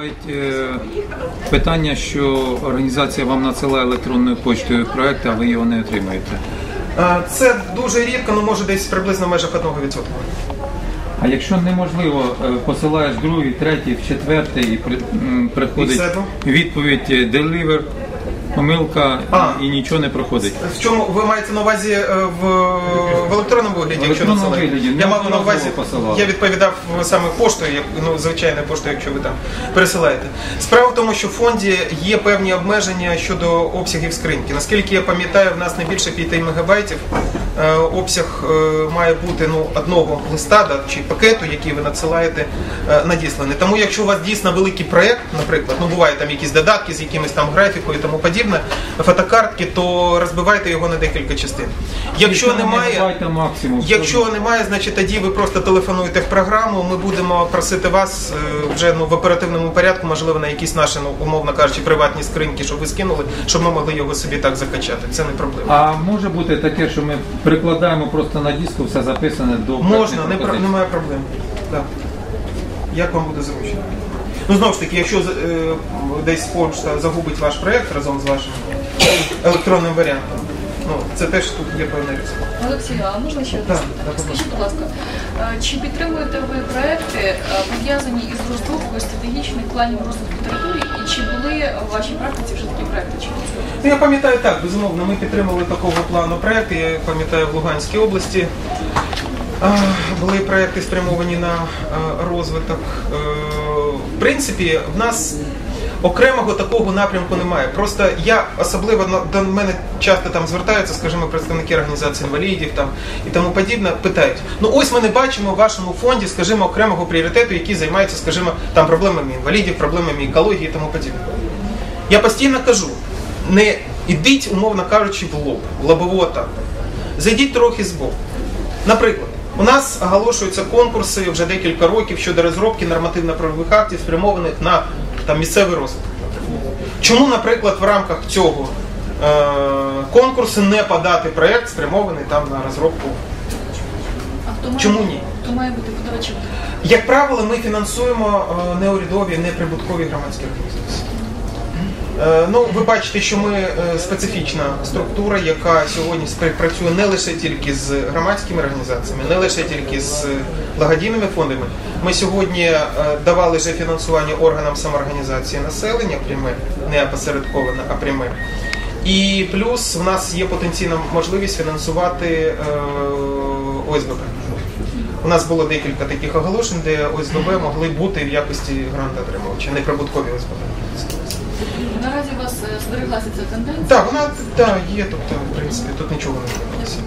Е, Питання, що організація вам надсилає електронною почтою проект, а ви його не отримаєте. Е, Це дуже рідко, ну може десь приблизно в межах 1%. А якщо неможливо, е, посилаєш другий, третій, четвертий і приходить ну? відповідь deliver, помилка А. і нічого не проходить. В чому ви маєте на увазі е, в, в електронному вигляді? В якщо електронному надсилаєте? вигляді, Я мав на неодноразово увазі, посилали. я відповідав саме поштою, як ну звичайною поштою, якщо ви там пересилаєте. Справа в тому, що в фонді є певні обмеження щодо обсягів скриньки. Наскільки я пам'ятаю, в нас не більше 5 мегабайтів. Е, Обсяг е, має бути ну одного листа да, чи пакету, який ви надсилаєте, е, надісланий. Тому, якщо у вас дійсно великий проект, наприклад, ну буває там якісь додатки з якимось там графікою і тому подібне, фотокартки, то розбивайте його на декілька частин. Якщо немає. Якщо немає, значить тоді ви просто телефонуєте в програму. Ми будемо просити вас вже ну в оперативному порядку, можливо, на якісь наші, ну умовно кажучи, приватні скриньки, щоб ви скинули, щоб ми могли його собі так закачати. Це не проблема. А може бути таке, що ми прикладаємо просто на диску, все записане до Можна, не про- немає проблем. Так. Як вам буде зручно? Ну знову ж таки, якщо е, десь почта загубить ваш проєкт разом з вашим електронним варіантом, ну це теж тут є певний ризик. Олексію, а можна ще одне Скажіть, будь ласка, чи підтримуєте ви проекти, пов'язані із розробкою стратегічних планів розвитку території, і чи були у вашій практиці вже такі проекти? Чи? Ну, я пам'ятаю так, безумовно, ми підтримали такого плану проекти. Я пам'ятаю в Луганській області. Були проекти спрямовані на розвиток. Е, В принципі, в нас окремого такого напрямку немає. Просто я особливо до мене часто там звертаються, скажімо, представники організації інвалідів там і тому подібне, питають: ну ось ми не бачимо в вашому фонді, скажімо, окремого пріоритету, який займається, скажімо, там проблемами інвалідів, проблемами екології і тому подібне. Я постійно кажу, не ідіть, умовно кажучи, в лоб, в лобову атаку. Зайдіть трохи збоку. Наприклад, у нас оголошуються конкурси вже декілька років щодо розробки нормативно-правових актів, спрямованих на там, місцевий розвиток. Чому, наприклад, в рамках цього е- конкурсу не подати проєкт, спрямований там на розробку? А Чому ні? Хто має бути подавачем? Як правило, ми фінансуємо е, неурядові, неприбуткові громадські організації. Е, Ну, ви бачите, що ми е, специфічна структура, яка сьогодні співпрацює не лише тільки з громадськими організаціями, не лише тільки з благодійними фондами. Ми сьогодні е, давали вже фінансування органам самоорганізації населення пряме, не опосередковане, а пряме. І плюс в нас є потенційна можливість фінансувати ОСББ. У нас було декілька таких оголошень, де ОСББ могли бути в якості грантоотримувача, неприбуткові ОСББ. Наразі у вас е, збереглася ця тенденція. Так, вона так, є, тобто, в принципі, тут нічого не змінилося.